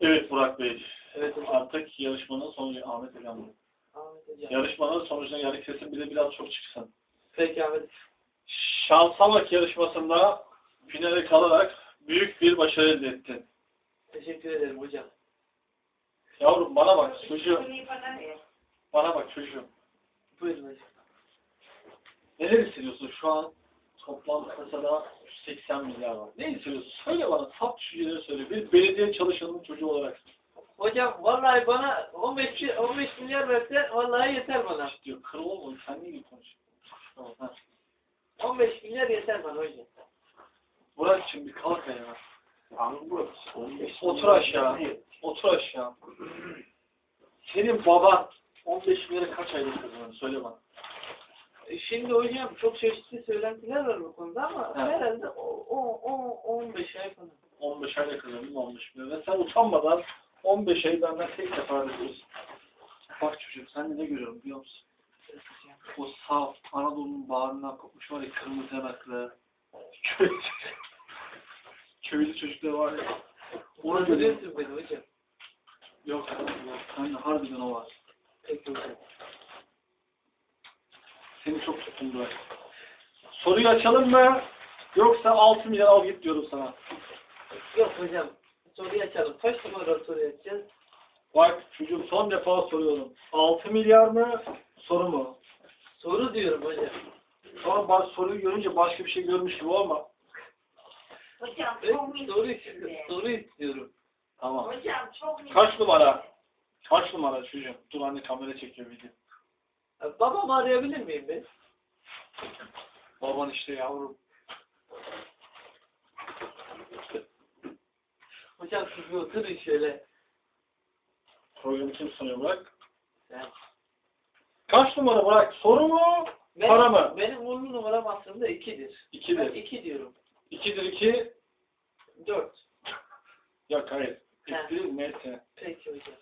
Evet Burak Bey. Evet hocam. Artık yarışmanın sonucu Ahmet Hocam. Ahmet hocam. Yarışmanın sonucuna yani sesin bile biraz çok çıksın. Peki Ahmet. Şansa bak yarışmasında finale kalarak büyük bir başarı elde ettin. Teşekkür ederim hocam. Yavrum bana bak çocuğum. Bana bak çocuğum. Buyurun hocam. Neler hissediyorsun şu an? Toplam kasada 180 milyar var. Ne hissediyorsun? Söyle bana. Bir belediye çalışanının çocuğu olarak. Hocam vallahi bana 15 mi- 15 milyar verse vallahi yeter bana. Diyor kırıl olma sen niye? Tamam, ha. 15 milyar yeter bana hocam. Burak için bir kalk. Abi burası 15 Otur aşağı. Otur aşağı. Senin baban 15 milyara kaç aylık kazanır? Söyle bana. E, Şimdi hocam çok çeşitli söylentiler var bu konuda ama Evet. herhalde o, o, o 15 ay falan. 15 ayda kazandım 15 milyar. Ve sen utanmadan 15 ay benden tek sefer diyorsun. Bak çocuğum sen ne görüyorum biliyor musun? O saf Anadolu'nun bağrından kopmuş var ya kırmızı yanaklı. Köylü, köylü çocuklar var ya. Ona göre yok. yok. Sen de harbiden o var. Peki hocam. Seni çok tuttum Burak. Soruyu açalım mı? Yoksa 6 milyar al git diyorum sana. Hocam. Soruyu açalım. Kaç numara soruyu açacağız? Bak çocuğum son defa soruyorum. 6 milyar mı? Soru mu? Soru diyorum hocam. Sonra bak soruyu görünce başka bir şey görmüş gibi olma. Hocam Evet, çok soru, soru istiyorum. Tamam. Hocam çok minik. Kaç numara? Kaç numara çocuğum? Dur anne kamera çekiyor video. E, Babamı arayabilir miyim ben? Baban işte yavrum. Hocam siz bir oturun şöyle. Programı kim sunuyor Burak? Sen. Kaç numara Burak? Soru mu? Benim, Para mı? Benim ünlü numaram aslında 2'dir. Ben 2'dir. 2 diyorum. 2'dir 2. 4. Yok hayır. He. 2 neyse. Peki hocam.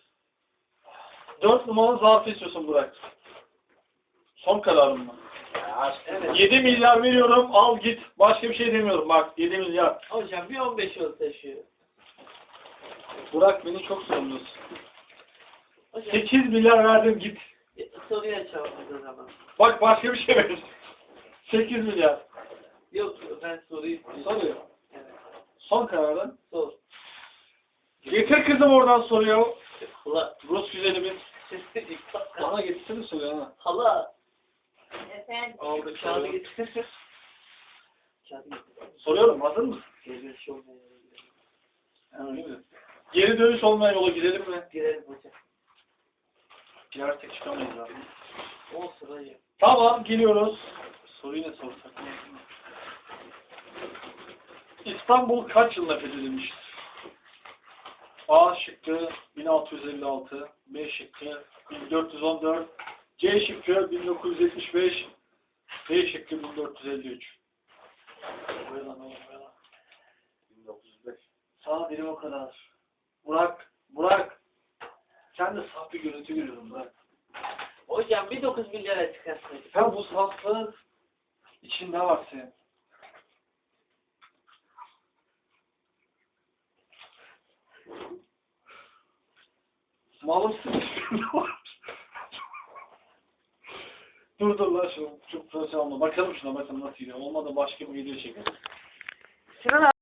4 numaralı zarfı istiyorsun Burak. Son kararın mı? Evet. 7 milyar veriyorum al git. Başka bir şey demiyorum bak 7 milyar. Hocam bir 15 olsa şu. Burak beni çok. Hocam 8 milyar verdim git. soruyu açalım o zaman. Bak başka bir şey ver. 8 milyar. Yok ben soruyu. Soruyor. Evet. Son kararın. Sor. Getir kızım oradan soruyor. Hala. Rus güzelimiz. Bana getirsene soruyor ha. Hala. Efendim. Aldı Kağıdı kağıdı. getir. Kağıdı getir. Soruyorum hazır mısın? Geliyor şu. Öyle mi? Geri dönüş olmayan yola gidelim mi? Girelim hocam. Girersek çıkamayız abi. Olsun hocam. Tamam geliyoruz. Soruyu ne sorsak? İstanbul kaç yılında fethedilmiştir? A şıkkı 1656, B şıkkı 1414, C şıkkı 1975, D şıkkı 1453. Böyle lan oğlum böyle. 1905. Sağ birim o kadar. Burak, Burak. Sen de saf bir görüntü görüyorum Burak. Hocam bir 9 milyara çıkarsın. Sen bu saflığın içinde var senin. Malımsın içinde var. dur dur lan şu çok profesyonel olma. Bakalım şuna bakın nasıl gidiyor. Olmadı başka bir video çekelim. Sinan